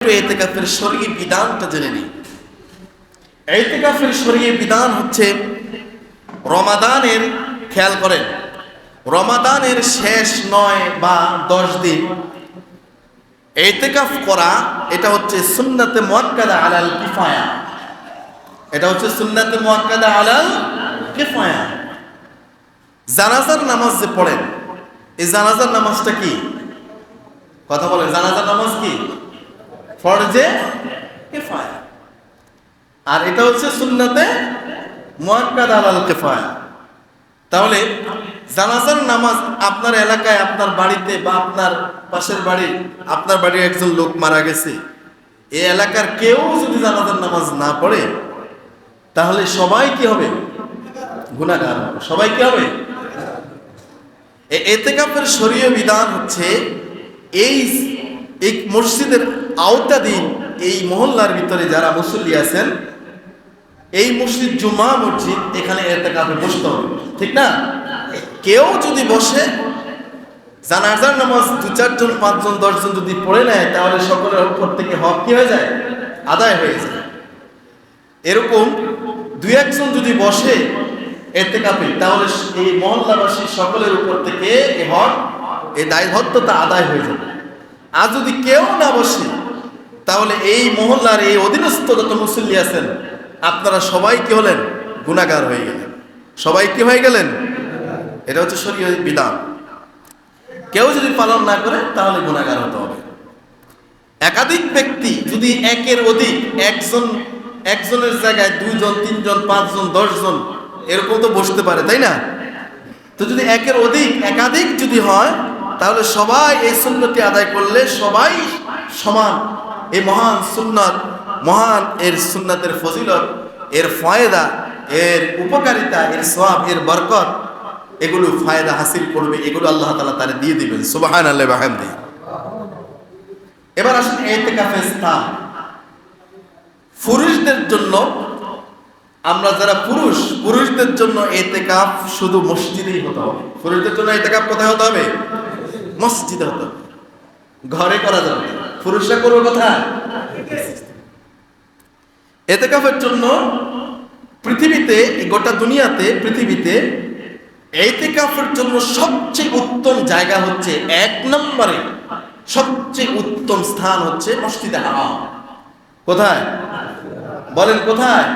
একটু বিধানটা জেনে নিই। শরীয় বিধান হচ্ছে রমাদানের, খেয়াল করেন, রমাদানের শেষ নয় বা দশ দিন। এতেকাফ করা, এটা হচ্ছে সুন্নাতে মুয়াক্কাদা আলাল কিফায়া। এটা হচ্ছে সুন্নাতে মুয়াক্কাদা আলাল কিফায়া। জানাজার নামাজ যে পড়েন, এই জানাজার নামাজটা কি? কথা বলেন, জানাজার নামাজ কি? ফরজে কিফায়া। আর এটা হচ্ছে সুন্নাতে মুয়াক্কাদ আলাল কিফায়া। তাহলে জানাজার নামাজ আপনার এলাকায়, আপনার বাড়িতে বা আপনার পাশের বাড়ি, আপনার বাড়ির একজন লোক মারা গেছে। এই এলাকার কেউ যদি জানাজার নামাজ না পড়ে, তাহলে সবাই কি হবে? গুণাগার। সবাই কি হবে? এ- এতেকাফের শরীয় বিধান হচ্ছে, এই এই মসজিদের আওতাধীন এই মহল্লার ভিতরে যারা মুসল্লি আছেন, এই মসজিদ জুমা মসজিদ এখানে এতেকাফে বসতে হবে, ঠিক না? কেউ যদি বসে, জানাজার নামাজ দু চারজন, পাঁচজন, দশজন যদি পড়ে নেয়, তাহলে সকলের উপর থেকে হক কি হয়ে যায়? আদায় হয়ে যায়। এরকম দুই একজন যদি বসে এতে কাপে তাহলে এই মহল্লাবাসী সকলের উপর থেকে এ হক, এই দায়বদ্ধতা আদায় হয়ে যাবে। আর যদি কেউ না বসে, তাহলে এই মহল্লার এই অধীনস্থ যত মুসল্লি আছেন, আপনারা সবাই কি হলেন? গুণাগার হয়ে গেলেন। সবাই কি হয়ে গেলেন? এটা হচ্ছে শরীয় বিধান। কেউ যদি পালন না করে, তাহলে গুণাগার হতে হবে। একাধিক ব্যক্তি যদি একের অধিক, একজন, একজনের জায়গায় দুইজন, তিনজন, পাঁচজন, দশজন, এরকম তো বসতে পারে, তাই না? তো যদি একের অধিক, একাধিক যদি হয় তাহলে সবাই এই সুন্নতি আদায় করলে সবাই সমান। এই মহান সুন্নত, মহান এর সুন্নতের ফজিলত, এর ফায়দা, এর উপকারিতা, এর সওয়াব, এর বরকত, এগুলো ফায়দা হাসিল করবে, এগুলো আল্লাহ তালা তারে দিয়ে দিবেন। সুবহান আল্লাহ এবার আসুন এতেকাফের স্থান পুরুষদের জন্য, আমরা যারা পুরুষ, পুরুষদের জন্য এতেকাফ শুধু মসজিদেই হতে হবে। পুরুষদের জন্য এতেকাফ কোথায় হতে হবে? মসজিদে হতে ঘরে করা যাবে। পুরুষরা করবে কোথায়? এতেকাফের জন্য পৃথিবীতে গোটা দুনিয়াতে, পৃথিবীতে এতেকাফের জন্য সবচেয়ে উত্তম জায়গা হচ্ছে এক নম্বরে সবচেয়ে উত্তম স্থান হচ্ছে মসজিদে হারাম। কোথায়? বলেন কোথায়?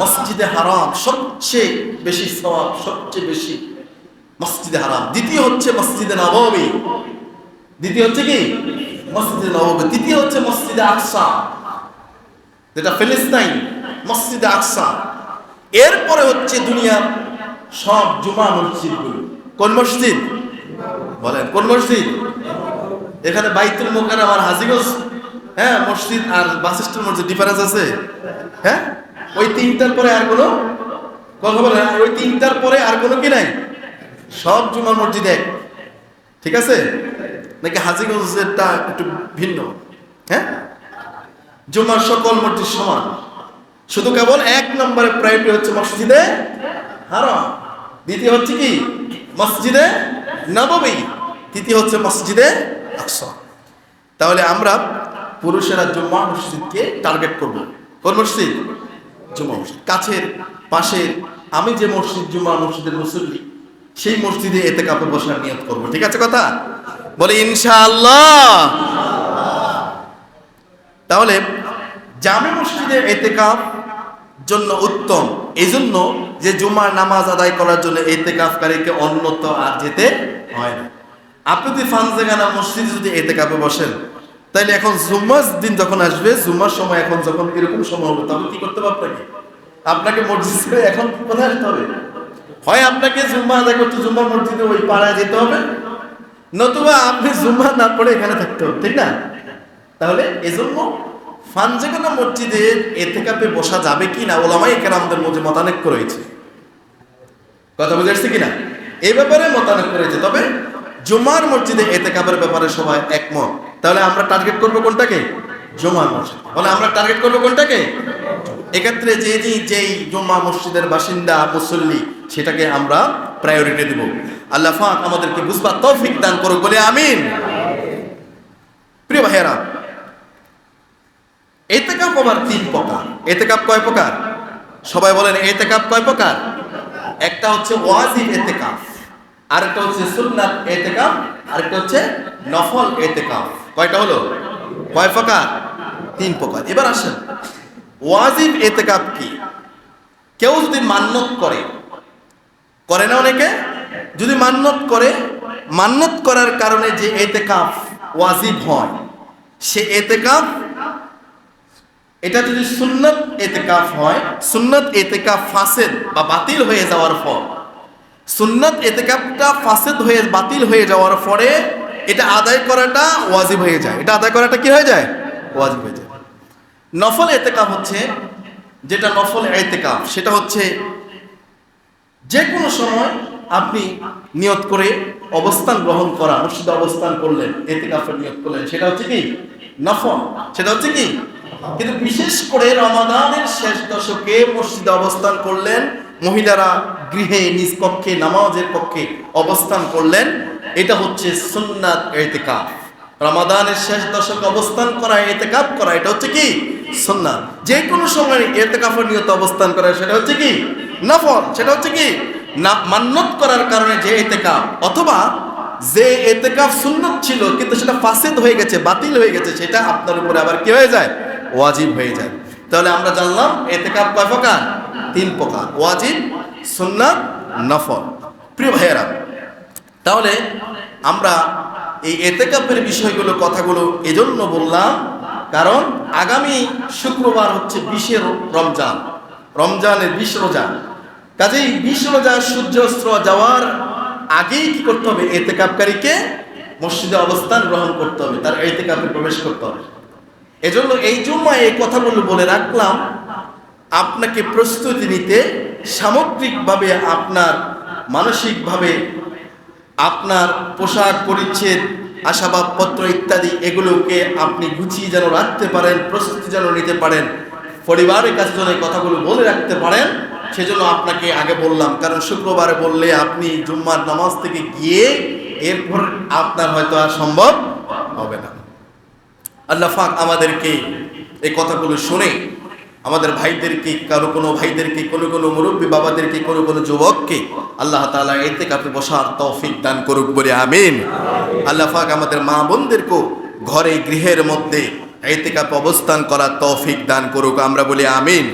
মসজিদে হারাম সবচেয়ে বেশি সওয়াব, সবচেয়ে বেশি মসজিদে হারাম। দ্বিতীয় হচ্ছে মসজিদে নবমী। দ্বিতীয় হচ্ছে কি? মসজিদে নবমী। তৃতীয় হচ্ছে মসজিদে আকসা। যেটা ফিলিস্তাইন মসজিদে আকসা। এরপরে হচ্ছে দুনিয়ার সব জুমা মসজিদগুলো। কোন মসজিদ? বলেন, কোন মসজিদ? এখানে বাইতুল মোকাররম আমার হাজিগঞ্জ। হ্যাঁ মসজিদ আর বাস স্ট্যান্ড মসজিদ ডিফারেন্স আছে। হ্যাঁ? ওই তিনটার পরে আর কোনো? কথা বলেন ওই তিনটার পরে আর কোনো কি নাই? সব জুমা মসজিদ এক। ঠিক আছে? নাকি হাজিগঞ্জেরটা একটু ভিন্ন? হ্যাঁ? জুমার সকল মসজিদ সমান। শুধু কেবল এক নম্বরে প্রায়োরিটি হচ্ছে মসজিদে হারাম। দ্বিতীয় হচ্ছে কি? মসজিদে নবমী। তৃতীয় হচ্ছে মসজিদে আকসা। তাহলে আমরা পুরুষেরা জুম্মা মসজিদকে টার্গেট করব। কোন মসজিদ? জুম্মা মসজিদ। কাছের, পাশের। আমি যে মসজিদ জুম্মা মসজিদের মুসল্লি সেই মসজিদে এতে কাপড় বসার নিয়ত করব। ঠিক আছে কথা? বলে, ইনশাআল্লাহ। তাহলে, জামে মসজিদে এতেকাফ জন্য উত্তম। এই জন্য যে জুমার নামাজ আদায় করার জন্য এতেকাফকারীকে অন্যত আর যেতে হয় না। আপনি যদি ফানজেগানা মসজিদে যদি এতে কাপে বসেন, তাহলে এখন জুম্মার দিন যখন আসবে জুম্মার সময় এখন যখন এরকম সময় হবে, তখন কি করতে হবে আপনাকে? আপনাকে মসজিদে এখন কোথায় আসতে হবে? হয় আপনাকে জুম্মা আদায় করতে জুম্মা মসজিদে ওই পাড়ায় যেতে হবে, নতুবা আপনি জুম্মা না পড়ে এখানে থাকতে হবে, ঠিক না? তাহলে এজন্য ফানজেগানা মসজিদে এতেকাপে বসা যাবে কি না ওলামাই এখানে আমাদের মধ্যে মতানৈক্য রয়েছে। কথা বুঝে আসছে কিনা এই ব্যাপারে মতানৈক্য রয়েছে, তবে জুমার মসজিদে এতেকাপের ব্যাপারে সবাই একমত। তাহলে আমরা টার্গেট করব কোনটাকে? জুমার মসজিদ। বলে আমরা টার্গেট করব কোনটাকে? এক্ষেত্রে যে যেই জুম্মা মসজিদের বাসিন্দা মুসল্লি সেটাকে আমরা প্রায়োরিটি দেব। আল্লাহ ফাক আমাদেরকে বুঝবার তৌফিক দান করো বলে আমিন। প্রিয় ভাইয়েরা, এতেকাপ আবার তিন প্রকার। এতেকাপ কয় প্রকার? সবাই বলেন, এতেকাপ কয় প্রকার? একটা হচ্ছে ওয়াজিব এতেকাফ আরেকটা হচ্ছে সুন্নাত এতেকাফ আরেকটা হচ্ছে নফল এতেকাফ কয়টা হলো? কয় প্রকার? তিন প্রকার। এবার আসেন, ওয়াজিব এতেকাফ কি? কেউ যদি মান্যত করে করে না অনেকে? যদি মান্যত করে মান্যত করার কারণে যে এতেকাফ ওয়াজিব হয়, সে এতেকাফ, এটা যদি সুন্নত এতেকাফ হয়, সুন্নত এতেকাফ ফাসেদ বা বাতিল হয়ে যাওয়ার ফল। সুন্নত এতেকাফটা ফাসেদ হয়ে, বাতিল হয়ে যাওয়ার পরে এটা আদায় করাটা ওয়াজিব হয়ে যায়। এটা আদায় করাটা কি হয়ে যায়? ওয়াজিব হয়ে যায়। নফল এতেকাফ হচ্ছে, যেটা নফল এতেকাফ, সেটা হচ্ছে যে কোনো সময় আপনি নিয়ত করে অবস্থান গ্রহণ করা মসজিদে অবস্থান করলেন, এতেকাফের নিয়ত করলেন, সেটা হচ্ছে কি? নফল। সেটা হচ্ছে কি? কিন্তু বিশেষ করে রমাদানের শেষ দশকে মসজিদে অবস্থান করলেন, মহিলারা গৃহে, নিজ কক্ষে, নামাজের পক্ষে অবস্থান করলেন, এটা হচ্ছে সুন্নাত এতেকাফ। রমাদানের শেষ দশকে অবস্থান করা, এতেকাফ করা, এটা হচ্ছে কি? সুন্নাত। যে কোনো সময় এতেকাফের নিয়ত অবস্থান করা, সেটা হচ্ছে কি? নফল সেটা হচ্ছে কি? না মান্যত করার কারণে যে এতেকাফ, অথবা যে এতেকাফ সুন্নত ছিল, কিন্তু সেটা ফাসেদ হয়ে গেছে, বাতিল হয়ে গেছে, সেটা আপনার উপরে আবার কি হয়ে যায়? ওয়াজিব হয়ে যায়। তাহলে আমরা জানলাম, এতেকাফ কয় প্রকার? তিন প্রকার, ওয়াজিব, সুন্নাত নফল প্রিয় ভাইয়েরা, তাহলে আমরা এই এতেকাপের বিষয়গুলো, কথাগুলো এজন্য বললাম, কারণ আগামী শুক্রবার হচ্ছে বিশের রমজান। রমজানের বিশ রোজা। কাজেই বিশ রোজা সূর্যাস্ত যাওয়ার আগেই কি করতে হবে? এতেকাপকারীকে মসজিদে অবস্থান গ্রহণ করতে হবে, তার এতেকাপে প্রবেশ করতে হবে। এজন্য এই জুম্মায় এই কথাগুলো বলে রাখলাম, আপনাকে প্রস্তুতি নিতে সামগ্রিকভাবে আপনার, মানসিকভাবে আপনার পোশাক পরিচ্ছেদ আশাবাবপত্র ইত্যাদি এগুলোকে আপনি গুছিয়ে যেন রাখতে পারেন, প্রস্তুতি যেন নিতে পারেন, পরিবারের কাছে যেন এই কথাগুলো বলে রাখতে পারেন সেজন্য আপনাকে আগে বললাম, কারণ শুক্রবারে বললে আপনি জুম্মার নামাজ থেকে গিয়ে এরপর আপনার হয়তো আর সম্ভব হবে না। আল্লাহ পাক আমাদেরকে এই কথাগুলো শুনে আমাদের ভাইদেরকে, কারও কোনো ভাইদেরকে, কোনো কোনো মুরব্বী বাবাদেরকে, কোনো কোনো যুবককে আল্লাহ তালা এতে কাপে বসার তৌফিক দান করুক বলে আমিন। আল্লাহ পাক আমাদের মা বোনদেরকেও ঘরে গৃহের মধ্যে এতে কাপে অবস্থান করার তৌফিক দান করুক, আমরা বলি আমিন।